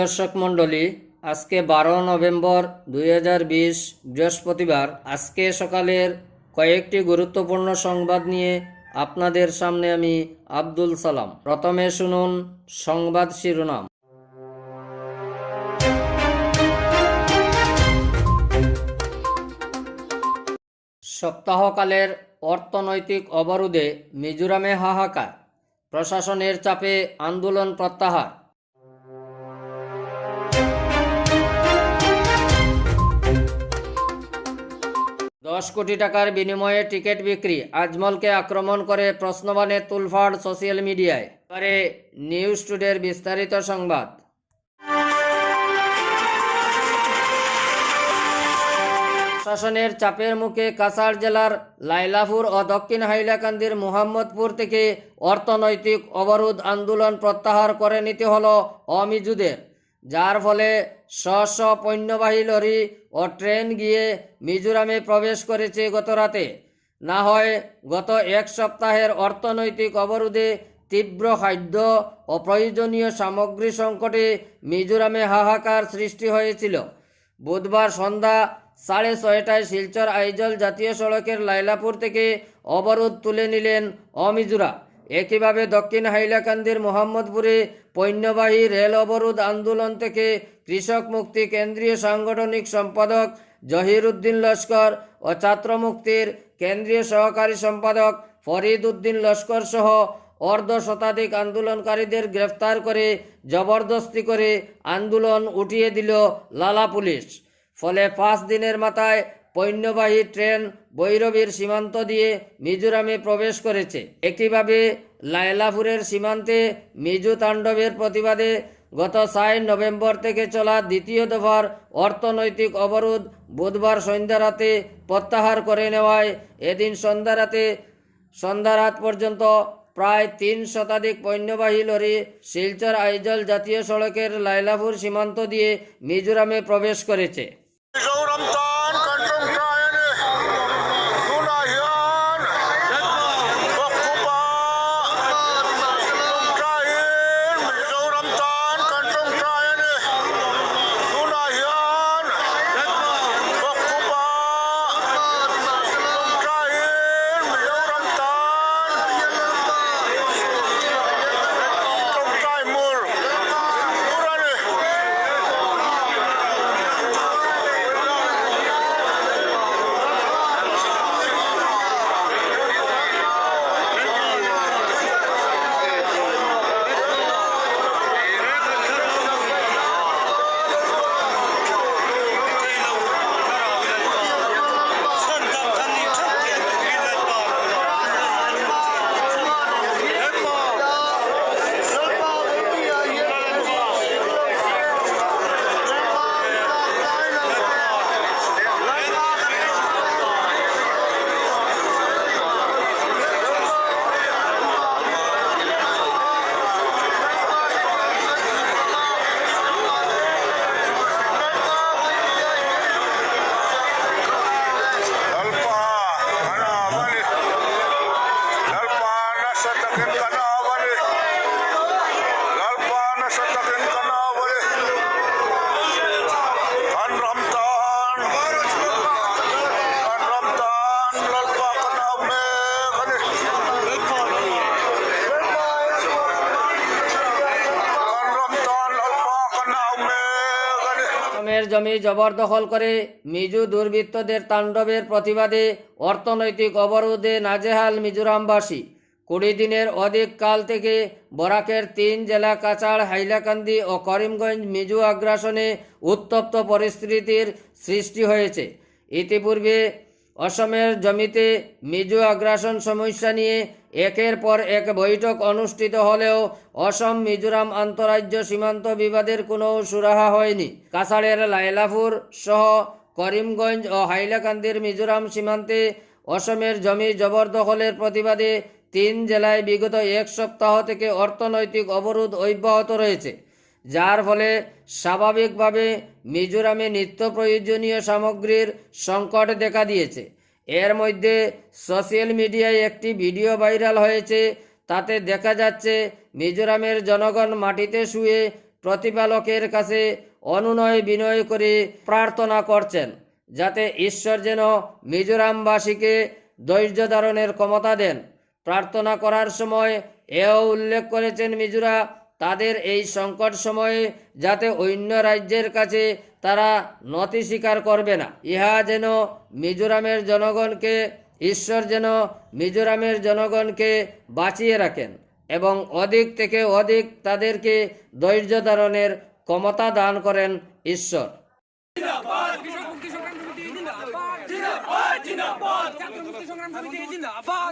দর্শক মণ্ডলী, আজকে বারো নভেম্বর দুই হাজার বিশ বৃহস্পতিবার আজকে সকালের কয়েকটি গুরুত্বপূর্ণ সংবাদ নিয়ে আপনাদের সামনে আমি আব্দুল সালাম। প্রথমে শুনুন সংবাদ শিরোনাম। সপ্তাহকালের অর্থনৈতিক অবরোধে মিজোরামে হাহাকার। প্রশাসনের চাপে আন্দোলন প্রত্যাহার। দশ কোটি টাকার বিনিময়ে টিকিট বিক্রি, আজমলকে আক্রমণ করে প্রশ্নবাণে তুলফাড় সোশ্যাল মিডিয়ায়। এবারে নিউজ টুডের বিস্তারিত সংবাদ। প্রশাসনের চাপের মুখে কাছাড় জেলার লাইলাপুর ও দক্ষিণ হাইলাকান্দির মোহাম্মদপুর থেকে অর্থনৈতিক অবরোধ আন্দোলন প্রত্যাহার করে নিতে হল অমিজুদের। যার ফলে স্ব পণ্যবাহী লরি ও ট্রেন গিয়ে মিজোরামে প্রবেশ করেছে গত রাতে না হয় গত এক সপ্তাহের অর্থনৈতিক অবরোধে তীব্র খাদ্য ও প্রয়োজনীয় সামগ্রী সংকটে মিজোরামে হাহাকার সৃষ্টি হয়েছিল। বুধবার সন্ধ্যা সাড়ে ছয়টায় শিলচর আইজল জাতীয় সড়কের লাইলাপুর থেকে অবরোধ তুলে নিলেন অমিজুরা। একইভাবে দক্ষিণ হাইলাকান্দির মোহাম্মদপুরে পণ্যবাহী রেল অবরোধ আন্দোলন থেকে কৃষক মুক্তি কেন্দ্রীয় সাংগঠনিক সম্পাদক জহির উদ্দিন লস্কর ও ছাত্র মুক্তির কেন্দ্রীয় সহকারী সম্পাদক ফরিদ উদ্দিন লস্কর সহ অর্ধ শতাধিক আন্দোলনকারীদের গ্রেফতার করে জবরদস্তি করে আন্দোলন উঠিয়ে দিল লালা পুলিশ। ফলে পাঁচ দিনের মাথায় পণ্যবাহী ট্রেন বৈরবীর সীমান্ত দিয়ে মিজোরামে প্রবেশ করেছে। একইভাবে লায়লাপুরের সীমান্তে মিজো তাণ্ডবের প্রতিবাদে গত ছয় নভেম্বর থেকে চলা দ্বিতীয় দফার অর্থনৈতিক অবরোধ বুধবার সন্ধ্যা রাতে প্রত্যাহার করে নেওয়ায় এদিন সন্ধ্যা রাতে সন্ধ্যা রাত পর্যন্ত প্রায় তিন শতাধিক পণ্যবাহী লরি শিলচর আইজল জাতীয় সড়কের লাইলাপুর সীমান্ত দিয়ে মিজোরামে প্রবেশ করেছে। জমি জবরদখল করে মিজো দুর্বৃত্তদের তাণ্ডবের প্রতিবাদে অর্থনৈতিক অবরোধে নাজেহাল মিজোরামবাসী। কুড়ি দিনের অধিক কাল থেকে বরাকের তিন জেলা কাছাড়, হাইলাকান্দি ও করিমগঞ্জ মিজো আগ্রাসনে উত্তপ্ত পরিস্থিতির সৃষ্টি হয়েছে। ইতিপূর্বে অসমের জমিতে মিজো আগ্রাসন সমস্যা নিয়ে একের পর এক বৈঠক অনুষ্ঠিত হলেও অসম, মিজোরাম আন্তরাজ্য সীমান্ত বিবাদের কোনো সুরাহা হয়নি। কাছাড়ের লাইলাপুর সহ করিমগঞ্জ ও হাইলাকান্দির মিজোরাম সীমান্তে অসমের জমি জবরদখলের প্রতিবাদে তিন জেলায় বিগত এক সপ্তাহ থেকে অর্থনৈতিক অবরোধ অব্যাহত রয়েছে। যার ফলে স্বাভাবিকভাবে মিজোরামে নিত্য প্রয়োজনীয় সামগ্রীর সংকট দেখা দিয়েছে। এর মধ্যে সোশ্যাল মিডিয়ায় একটি ভিডিও ভাইরাল হয়েছে। তাতে দেখা যাচ্ছে, মিজোরামের জনগণ মাটিতে শুয়ে প্রতিপালকের কাছে অনুনয় বিনয় করে প্রার্থনা করছেন, যাতে ঈশ্বর যেন মিজোরামবাসীকে ধৈর্য ধারণের ক্ষমতা দেন। প্রার্থনা করার সময় এও উল্লেখ করেছেন মিজোরা তাদের এই সংকট সময়ে যাতে অন্য রাজ্যের কাছে তারা নতি স্বীকার করবে না। ইহা যেন মিজোরামের জনগণকে, ঈশ্বর যেন মিজোরামের জনগণকে বাঁচিয়ে রাখেন এবং অধিক থেকে অধিক তাদেরকে ধৈর্য ধারণের ক্ষমতা দান করেন ঈশ্বর কৃষক মুক্তি সংগ্রাম কমিটি জিন্দাবাদ জিন্দাবাদ জিন্দাবাদ ছাত্র মুক্তি সংগ্রাম কমিটি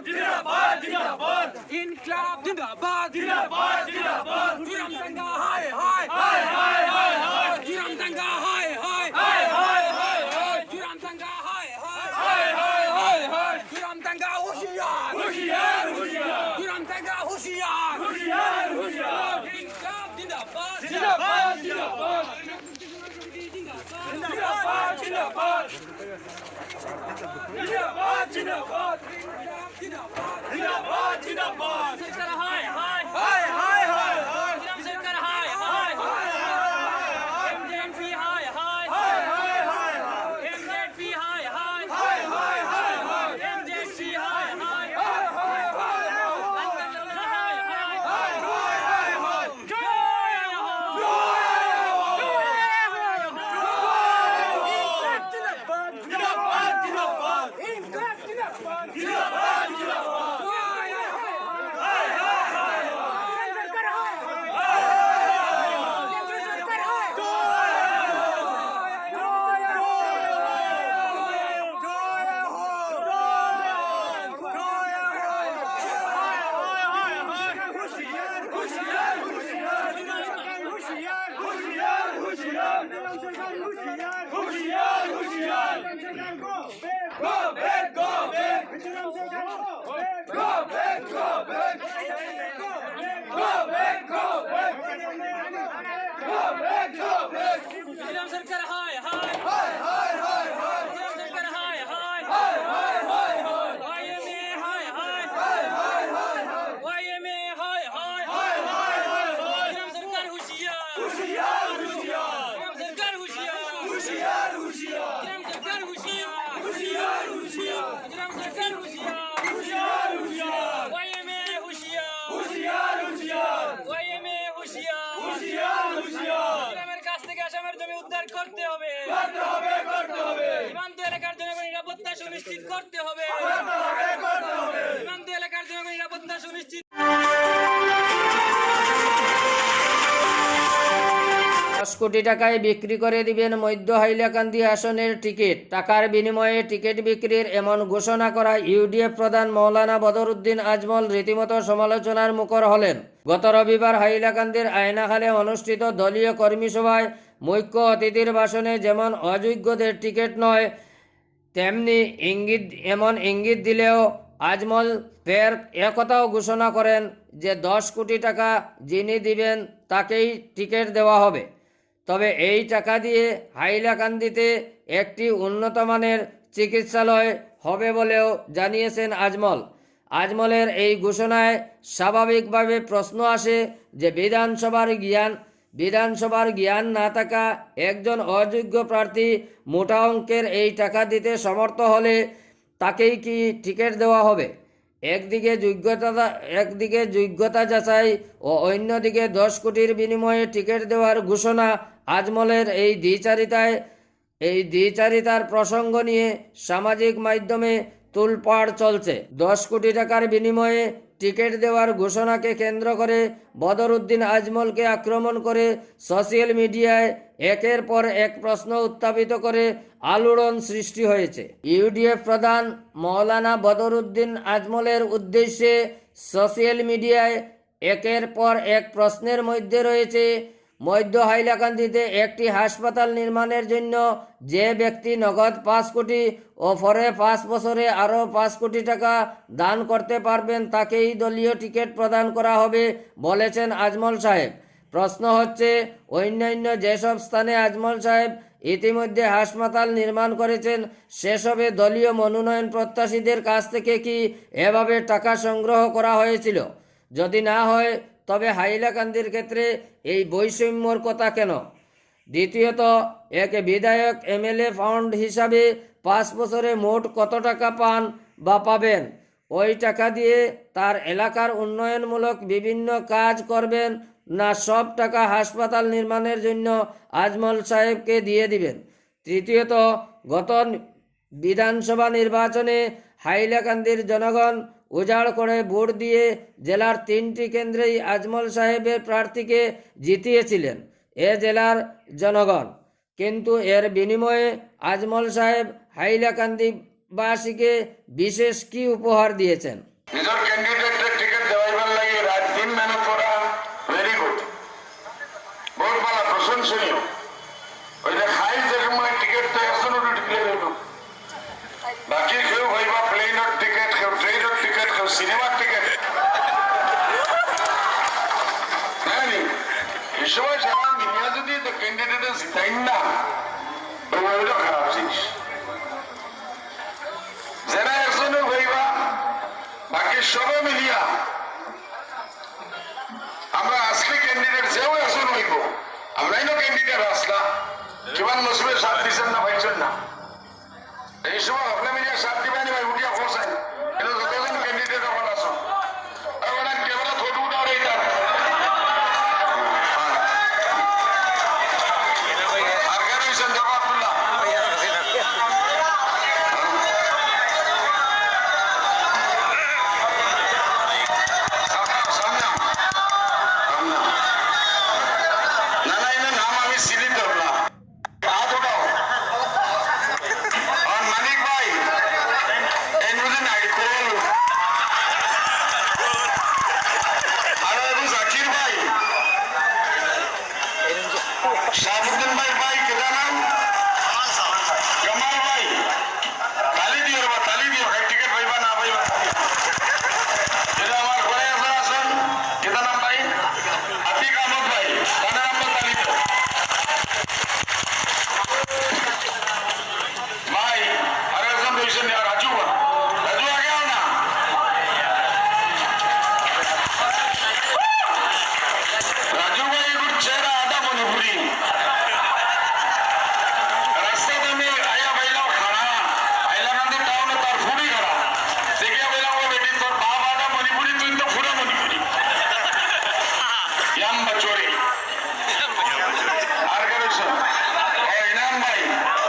জিন্দাবাদ জিন্দাবাদ জিন্দাবাদ। ইনকলাব জিন্দাবাদ। জিন্দাবাদ জিন্দাবাদ। জুরাম দাঙ্গা হায় হায়। হায় হায় হায় হায়। জুরাম দাঙ্গা হায় হায়। হায় হায় হায় হায়। জুরাম দাঙ্গা হায় হায়। হায় হায় হায় হায়। জুরাম দাঙ্গা হুশিয়ার। হুশিয়ার হুশিয়ার। জুরাম দাঙ্গা হুশিয়ার। হুশিয়ার হুশিয়ার। ইনকলাব জিন্দাবাদ। জিন্দাবাদ জিন্দাবাদ। জিন্দাবাদ জিন্দাবাদ। জিন্দাবাদ জিন্দাবাদ। কোটি টাকায় বিক্রি করে দিবেন মধ্য হাইলাকান্দি আসনের টিকিট। টাকার বিনিময়ে টিকিট বিক্রির এমন ঘোষণা করা ইউডিএফ প্রধান মৌলানা বদরুদ্দিন আজমল রীতিমতো সমালোচনার মুখর হলেন। গত রবিবার হাইলাকান্দির আয়নাখালে অনুষ্ঠিত দলীয় কর্মী সভায় মুখ্য অতিথির ভাষণে যেমন অযোগ্যদের টিকিট নয়, তেমনি ইঙ্গিত, এমন ইঙ্গিত দিলেও আজমল ফের একথাও ঘোষণা করেন যে দশ কোটি টাকা যিনি দিবেন তাকেই টিকিট দেওয়া হবে। তবে এই টাকা দিয়ে হাইলাকান্দিতে একটি উন্নত মানের চিকিৎসালয় হবে বলেও জানিয়েছেন আজমল। আজমলের এই ঘোষণায় স্বাভাবিকভাবে প্রশ্ন আসে যে বিধানসভার জ্ঞান বিধানসভার জ্ঞান না থাকা একজন অযোগ্য প্রার্থী মোটা অঙ্কের এই টাকা দিতে সমর্থ হলে তাকেই কি টিকিট দেওয়া হবে? একদিকে যোগ্যতা একদিকে যোগ্যতা যাচাই ও অন্যদিকে দশ কোটির বিনিময়ে টিকিট দেওয়ার ঘোষণা আজমলের এই দ্বিচারিতায়, এই দ্বিচারিতার প্রসঙ্গ নিয়ে সামাজিক মাধ্যমে তুলপাড় চলছে। দশ কোটি টাকার বিনিময়ে টিকিট দেওয়ার ঘোষণাকে কেন্দ্র করে বদরুদ্দিন আজমলকে আক্রমণ করে সোশ্যাল মিডিয়ায় একের পর এক প্রশ্ন উত্থাপিত করে আলোড়ন সৃষ্টি হয়েছে। ইউডিএফ প্রধান মৌলানা বদরুদ্দিন আজমলের উদ্দেশ্যে সোশ্যাল মিডিয়ায় একের পর এক প্রশ্নের মধ্যে রয়েছে মধ্য হাইলাকান্দিতে একটি হাসপাতাল নির্মাণের জন্য যে ব্যক্তি নগদ পাঁচ কোটি ও পরে পাঁচ বছরে আরও পাঁচ কোটি টাকা দান করতে পারবেন তাকেই দলীয় টিকিট প্রদান করা হবে বলেছেন আজমল সাহেব। প্রশ্ন হচ্ছে, অন্যান্য যেসব স্থানে আজমল সাহেব ইতিমধ্যে হাসপাতাল নির্মাণ করেছেন, সেসবে দলীয় মনোনয়ন প্রত্যাশীদের কাছ থেকে কি এভাবে টাকা সংগ্রহ করা হয়েছিল? যদি না হয় তবে হাইলাকান্দির ক্ষেত্রে এই বৈষম্যর কথা কেন? দ্বিতীয়ত, এক বিধায়ক, এমএলএ ফান্ড হিসাবে পাঁচ বছরে মোট কত টাকা পান বা পাবেন? ওই টাকা দিয়ে তার এলাকার উন্নয়নমূলক বিভিন্ন কাজ করবেন না সব টাকা হাসপাতাল নির্মাণের জন্য আজমল সাহেবকে দিয়ে দিবেন? তৃতীয়ত, গত বিধানসভা নির্বাচনে হাইলাকান্দির জনগণ উজাড় করে ভোট দিয়ে জেলার তিনটি কেন্দ্রেই আজমল সাহেবের প্রার্থীকে জিতিয়েছিলেন এ জেলার জনগণ। কিন্তু এর বিনিময়ে আজমল সাহেব হাইলাকান্দিবাসীকে বিশেষ কি উপহার দিয়েছেন? ক্যান্ডিডেটের স্ট্যান্ড না। ওইটা খারাপ জিনিস। যারা একজনে হইবা, বাকি সবে মিলিয়া আমরা আসলে ক্যান্ডিডেট যেও একজন হইব। আমরাই না ক্যান্ডিডেট আসলা কিমান নসবে সাথ দিচ্ছেন না পাইছেন না। এই সময় Hoy, Nambay.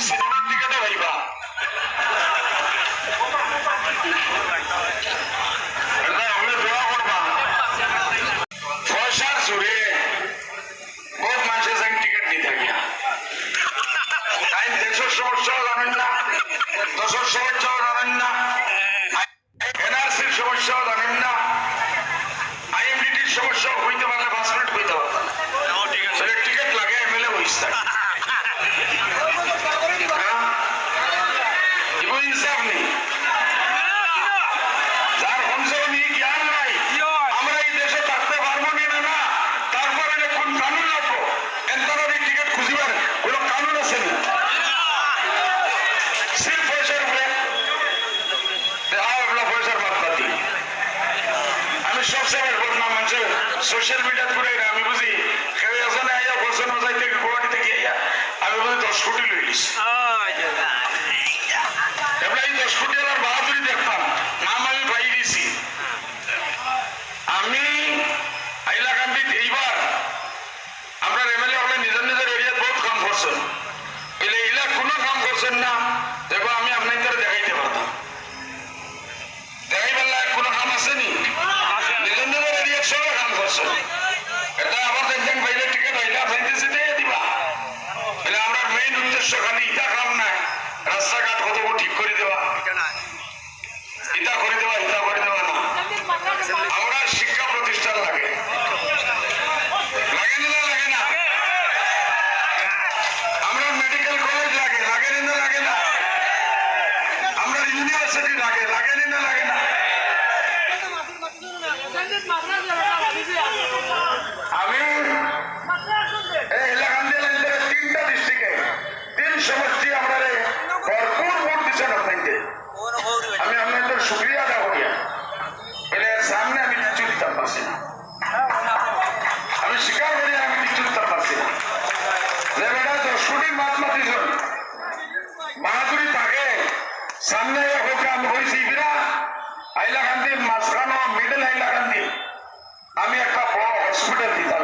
Yes, আমি আপনাকে দেখাইতে পারতাম। কাম আসেনি এটা দেখবেন বাইরে টিকিট দিবা। আমরা মেইন উদ্দেশ্য খালি কাম নাই। রাস্তাঘাট কত ঠিক করে দেওয়া? ইটা করে দেওয়া সামনে হইতাম হয়েছি বিরা হাইলাকান্দি মাঝখানো মিডল হাইলাকান্দি আমি একটা বড় হসপিটাল দিতাম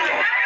Yeah.